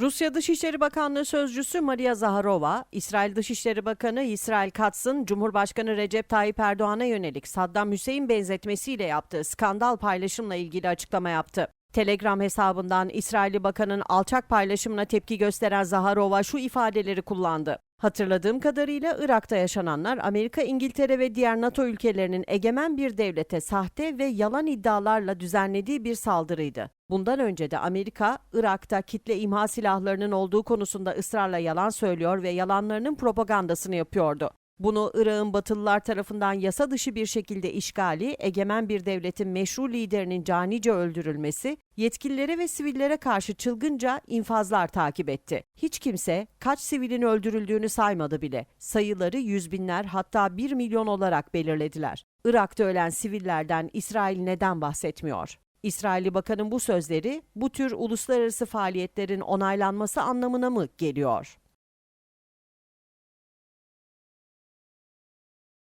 Rusya Dışişleri Bakanlığı Sözcüsü Maria Zaharova, İsrail Dışişleri Bakanı İsrail Katz'ın Cumhurbaşkanı Recep Tayyip Erdoğan'a yönelik Saddam Hüseyin benzetmesiyle yaptığı skandal paylaşımla ilgili açıklama yaptı. Telegram hesabından İsrailli bakanın alçak paylaşımına tepki gösteren Zaharova şu ifadeleri kullandı. Hatırladığım kadarıyla Irak'ta yaşananlar Amerika, İngiltere ve diğer NATO ülkelerinin egemen bir devlete sahte ve yalan iddialarla düzenlediği bir saldırıydı. Bundan önce de Amerika, Irak'ta kitle imha silahlarının olduğu konusunda ısrarla yalan söylüyor ve yalanlarının propagandasını yapıyordu. Bunu Irak'ın Batılılar tarafından yasa dışı bir şekilde işgali, egemen bir devletin meşru liderinin canice öldürülmesi, yetkililere ve sivillere karşı çılgınca infazlar takip etti. Hiç kimse kaç sivilin öldürüldüğünü saymadı bile. Sayıları yüz binler hatta bir milyon olarak belirlediler. Irak'ta ölen sivillerden İsrail neden bahsetmiyor? İsrailli bakanın bu sözleri bu tür uluslararası faaliyetlerin onaylanması anlamına mı geliyor?